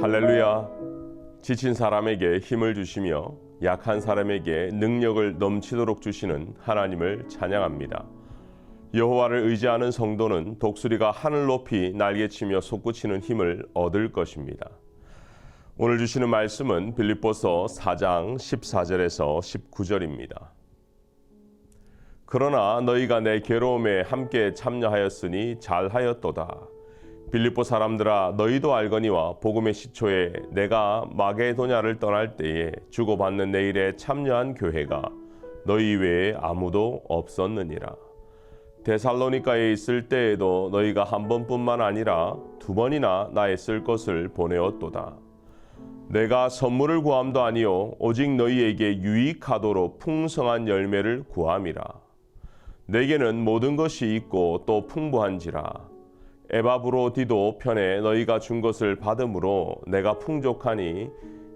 할렐루야. 지친 사람에게 힘을 주시며 약한 사람에게 능력을 넘치도록 주시는 하나님을 찬양합니다. 여호와를 의지하는 성도는 독수리가 하늘 높이 날개치며 솟구치는 힘을 얻을 것입니다. 오늘 주시는 말씀은 빌립보서 4장 14절에서 19절입니다. 그러나 너희가 내 괴로움에 함께 참여하였으니 잘하였도다. 빌립보 사람들아 너희도 알거니와 복음의 시초에 내가 마게도냐를 떠날 때에 주고받는 내 일에 참여한 교회가 너희 외에 아무도 없었느니라. 데살로니카에 있을 때에도 너희가 한 번뿐만 아니라 두 번이나 나의 쓸 것을 보내었도다. 내가 선물을 구함도 아니요 오직 너희에게 유익하도록 풍성한 열매를 구함이라. 내게는 모든 것이 있고 또 풍부한지라. 에바브로디도 편에 너희가 준 것을 받음으로 내가 풍족하니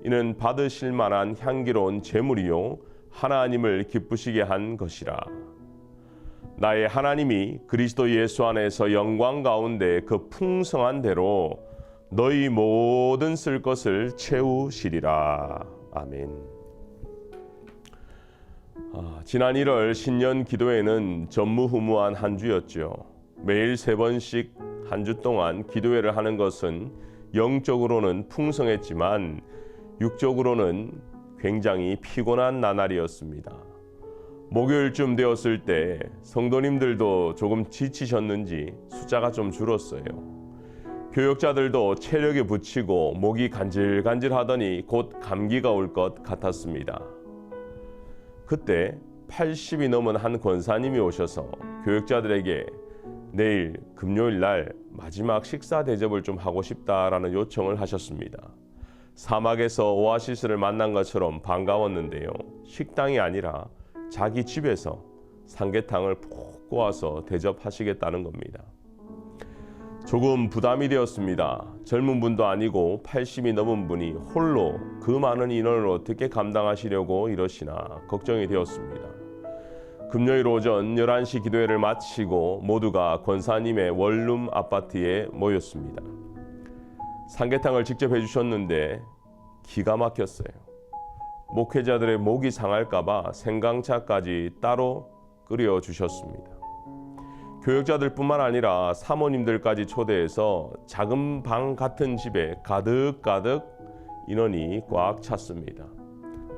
이는 받으실 만한 향기로운 제물이요 하나님을 기쁘시게 한 것이라. 나의 하나님이 그리스도 예수 안에서 영광 가운데 그 풍성한 대로 너희 모든 쓸 것을 채우시리라. 아멘. 아, 지난 1월 신년 기도회는 전무후무한 한 주였죠. 매일 세 번씩 한 주 동안 기도회를 하는 것은 영적으로는 풍성했지만 육적으로는 굉장히 피곤한 나날이었습니다. 목요일쯤 되었을 때 성도님들도 조금 지치셨는지 숫자가 좀 줄었어요. 교역자들도 체력에 붙이고 목이 간질간질 하더니 곧 감기가 올 것 같았습니다. 그때 80이 넘은 한 권사님이 오셔서 교역자들에게 내일 금요일 날 마지막 식사 대접을 좀 하고 싶다라는 요청을 하셨습니다. 사막에서 오아시스를 만난 것처럼 반가웠는데요. 식당이 아니라 자기 집에서 삼계탕을 푹 꼬아서 대접하시겠다는 겁니다. 조금 부담이 되었습니다. 젊은 분도 아니고 80이 넘은 분이 홀로 그 많은 인원을 어떻게 감당하시려고 이러시나 걱정이 되었습니다. 금요일 오전 11시 기도회를 마치고 모두가 권사님의 원룸 아파트에 모였습니다. 삼계탕을 직접 해주셨는데 기가 막혔어요. 목회자들의 목이 상할까봐 생강차까지 따로 끓여 주셨습니다. 교역자들뿐만 아니라 사모님들까지 초대해서 작은 방 같은 집에 가득가득 인원이 꽉 찼습니다.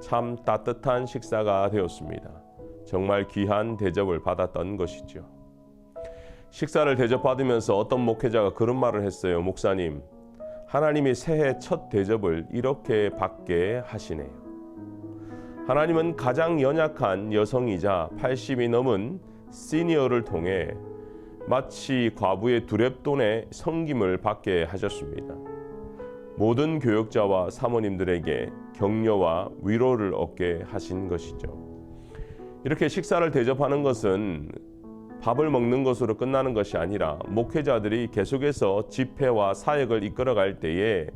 참 따뜻한 식사가 되었습니다. 정말 귀한 대접을 받았던 것이죠. 식사를 대접받으면서 어떤 목회자가 그런 말을 했어요. 목사님, 하나님이 새해 첫 대접을 이렇게 받게 하시네요. 하나님은 가장 연약한 여성이자 80이 넘은 시니어를 통해 마치 과부의 두랩돈의 성김을 받게 하셨습니다. 모든 교역자와 사모님들에게 격려와 위로를 얻게 하신 것이죠. 이렇게 식사를 대접하는 것은 밥을 먹는 것으로 끝나는 것이 아니라 목회자들이 계속해서 집회와 사역을 이끌어갈 때에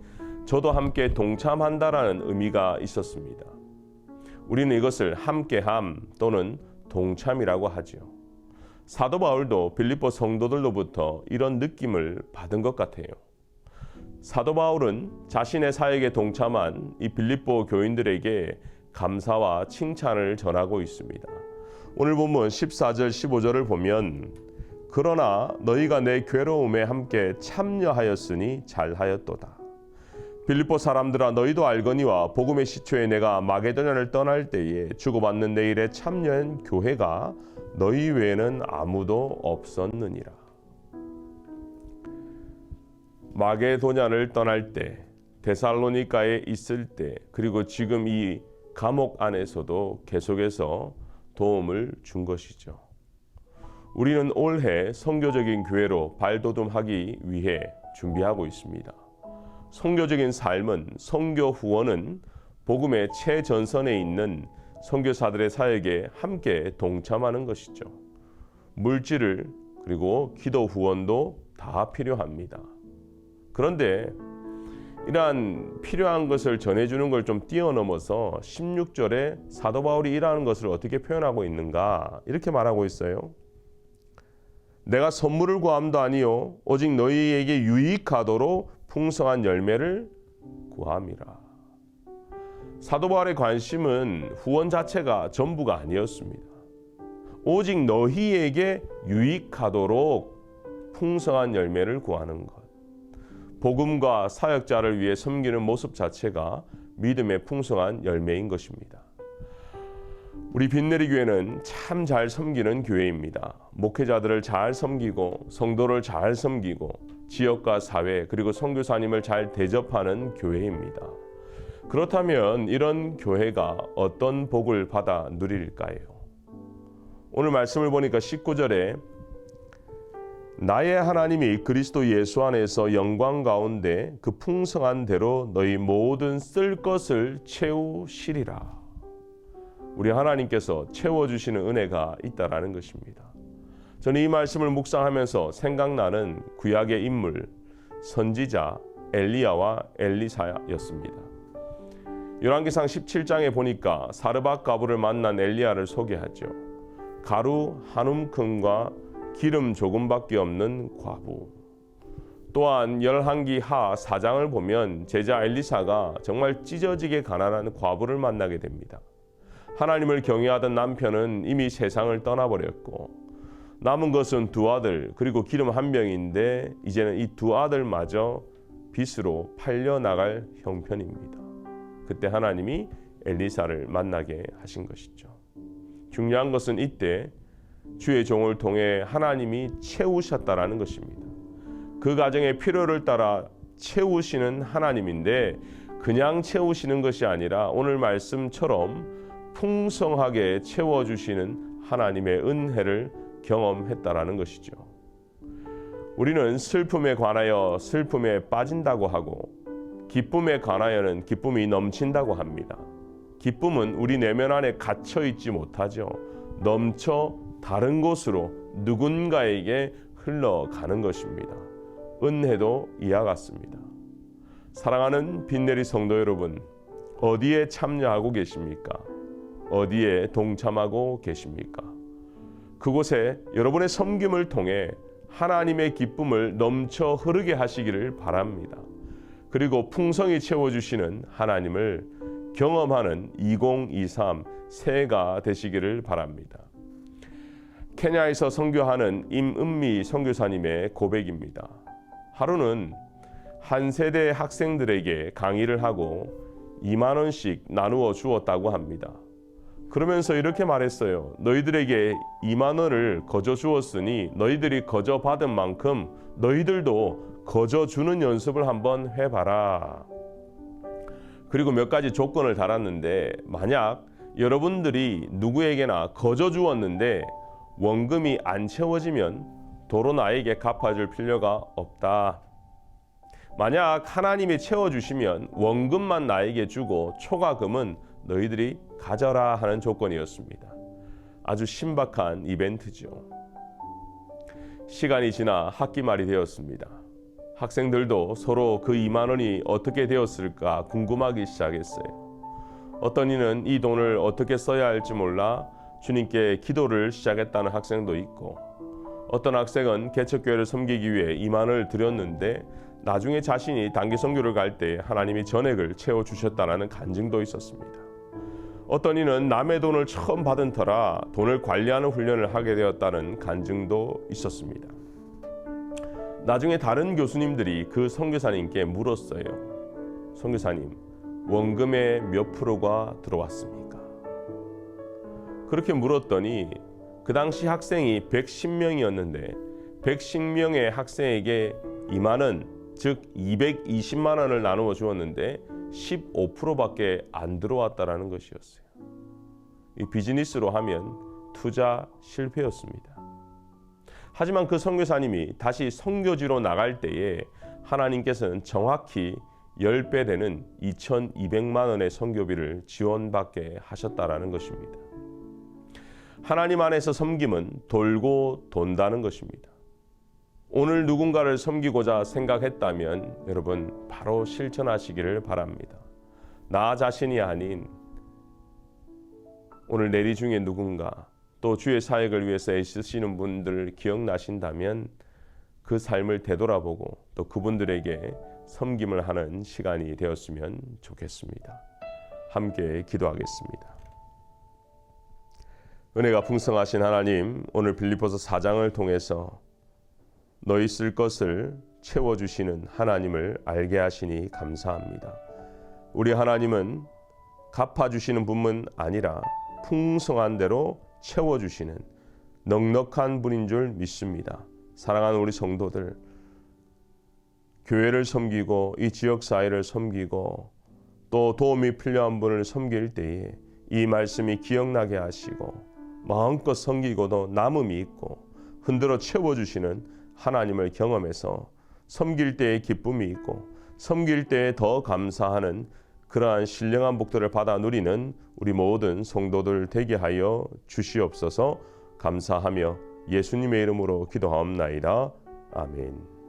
저도 함께 동참한다라는 의미가 있었습니다. 우리는 이것을 함께함 또는 동참이라고 하지요. 사도 바울도 빌립보 성도들로부터 이런 느낌을 받은 것 같아요. 사도 바울은 자신의 사역에 동참한 이 빌립보 교인들에게 감사와 칭찬을 전하고 있습니다. 오늘 본문 14절 15절을 보면 그러나 너희가 내 괴로움에 함께 참여하였으니 잘하였도다. 빌립보 사람들아 너희도 알거니와 복음의 시초에 내가 마게도냐를 떠날 때에 주고받는 내 일에 참여한 교회가 너희 외에는 아무도 없었느니라. 마게도냐를 떠날 때 데살로니카에 있을 때 그리고 지금 이 감옥 안에서도 계속해서 도움을 준 것이죠. 우리는 올해 성교적인 교회로 발돋움하기 위해 준비하고 있습니다. 성교적인 삶은 성교 후원은 복음의 최전선에 있는 선교사들의 사역에 함께 동참하는 것이죠. 물질을 그리고 기도 후원도 다 필요합니다. 그런데 이러한 필요한 것을 전해주는 걸 좀 뛰어넘어서 16절에 사도 바울이 일하는 것을 어떻게 표현하고 있는가 이렇게 말하고 있어요. 내가 선물을 구함도 아니요 오직 너희에게 유익하도록 풍성한 열매를 구함이라. 사도 바울의 관심은 후원 자체가 전부가 아니었습니다. 오직 너희에게 유익하도록 풍성한 열매를 구하는 것. 복음과 사역자를 위해 섬기는 모습 자체가 믿음의 풍성한 열매인 것입니다. 우리 빈내리 교회는 참 잘 섬기는 교회입니다. 목회자들을 잘 섬기고 성도를 잘 섬기고 지역과 사회 그리고 선교사님을 잘 대접하는 교회입니다. 그렇다면 이런 교회가 어떤 복을 받아 누릴까요? 오늘 말씀을 보니까 19절에 나의 하나님이 그리스도 예수 안에서 영광 가운데 그 풍성한 대로 너희 모든 쓸 것을 채우시리라. 우리 하나님께서 채워주시는 은혜가 있다라는 것입니다. 저는 이 말씀을 묵상하면서 생각나는 구약의 인물 선지자 엘리야와 엘리사였습니다. 열왕기상 17장에 보니까 사르밧 가부를 만난 엘리야를 소개하죠. 가루 한 움큼과 기름 조금밖에 없는 과부. 또한 열한기 하 4장을 보면 제자 엘리사가 정말 찢어지게 가난한 과부를 만나게 됩니다. 하나님을 경외하던 남편은 이미 세상을 떠나버렸고 남은 것은 두 아들 그리고 기름 한 병인데 이제는 이 두 아들마저 빚으로 팔려 나갈 형편입니다. 그때 하나님이 엘리사를 만나게 하신 것이죠. 중요한 것은 이때 주의 종을 통해 하나님이 채우셨다라는 것입니다. 그 가정의 필요를 따라 채우시는 하나님인데 그냥 채우시는 것이 아니라 오늘 말씀처럼 풍성하게 채워 주시는 하나님의 은혜를 경험했다라는 것이죠. 우리는 슬픔에 관하여 슬픔에 빠진다고 하고 기쁨에 관하여는 기쁨이 넘친다고 합니다. 기쁨은 우리 내면 안에 갇혀 있지 못하죠. 넘쳐 다른 곳으로 누군가에게 흘러가는 것입니다. 은혜도 이와 같습니다. 사랑하는 빈내리 성도 여러분, 어디에 참여하고 계십니까? 어디에 동참하고 계십니까? 그곳에 여러분의 섬김을 통해 하나님의 기쁨을 넘쳐 흐르게 하시기를 바랍니다. 그리고 풍성히 채워주시는 하나님을 경험하는 2023 새해가 되시기를 바랍니다. 케냐에서 선교하는 임은미 선교사님의 고백입니다. 하루는 한 세대 학생들에게 강의를 하고 2만 원씩 나누어 주었다고 합니다. 그러면서 이렇게 말했어요. 너희들에게 2만 원을 거저 주었으니 너희들이 거저 받은 만큼 너희들도 거저 주는 연습을 한번 해봐라. 그리고 몇 가지 조건을 달았는데 만약 여러분들이 누구에게나 거저 주었는데 원금이 안 채워지면 도로 나에게 갚아줄 필요가 없다. 만약 하나님이 채워주시면 원금만 나에게 주고 초과금은 너희들이 가져라 하는 조건이었습니다. 아주 신박한 이벤트죠. 시간이 지나 학기 말이 되었습니다. 학생들도 서로 그 2만 원이 어떻게 되었을까 궁금하기 시작했어요. 어떤 이는 이 돈을 어떻게 써야 할지 몰라 주님께 기도를 시작했다는 학생도 있고 어떤 학생은 개척교회를 섬기기 위해 2만 원을 드렸는데 나중에 자신이 단기 선교를 갈 때 하나님이 전액을 채워 주셨다는 간증도 있었습니다. 어떤 이는 남의 돈을 처음 받은 터라 돈을 관리하는 훈련을 하게 되었다는 간증도 있었습니다. 나중에 다른 교수님들이 그 선교사님께 물었어요. 선교사님, 원금의 몇 프로가 들어왔습니까? 그렇게 물었더니 그 당시 학생이 110명이었는데 110명의 학생에게 2만 원, 즉 220만 원을 나누어 주었는데 15%밖에 안 들어왔다라는 것이었어요. 이 비즈니스로 하면 투자 실패였습니다. 하지만 그 선교사님이 다시 선교지로 나갈 때에 하나님께서는 정확히 10배 되는 2,200만 원의 선교비를 지원받게 하셨다라는 것입니다. 하나님 안에서 섬김은 돌고 돈다는 것입니다. 오늘 누군가를 섬기고자 생각했다면 여러분 바로 실천하시기를 바랍니다. 나 자신이 아닌 오늘 내리 중에 누군가 또 주의 사역을 위해서 애쓰시는 분들 기억나신다면 그 삶을 되돌아보고 또 그분들에게 섬김을 하는 시간이 되었으면 좋겠습니다. 함께 기도하겠습니다. 은혜가 풍성하신 하나님, 오늘 빌립보서 4장을 통해서 너희 쓸 것을 채워 주시는 하나님을 알게 하시니 감사합니다. 우리 하나님은 갚아 주시는 분은 아니라 풍성한 대로 채워 주시는 넉넉한 분인 줄 믿습니다. 사랑하는 우리 성도들 교회를 섬기고 이 지역 사회를 섬기고 또 도움이 필요한 분을 섬길 때에 이 말씀이 기억나게 하시고 마음껏 섬기고도 남음이 있고 흔들어 채워주시는 하나님을 경험해서 섬길 때에 기쁨이 있고 섬길 때에 더 감사하는 그러한 신령한 복들을 받아 누리는 우리 모든 성도들 되게 하여 주시옵소서 감사하며 예수님의 이름으로 기도하옵나이다. 아멘.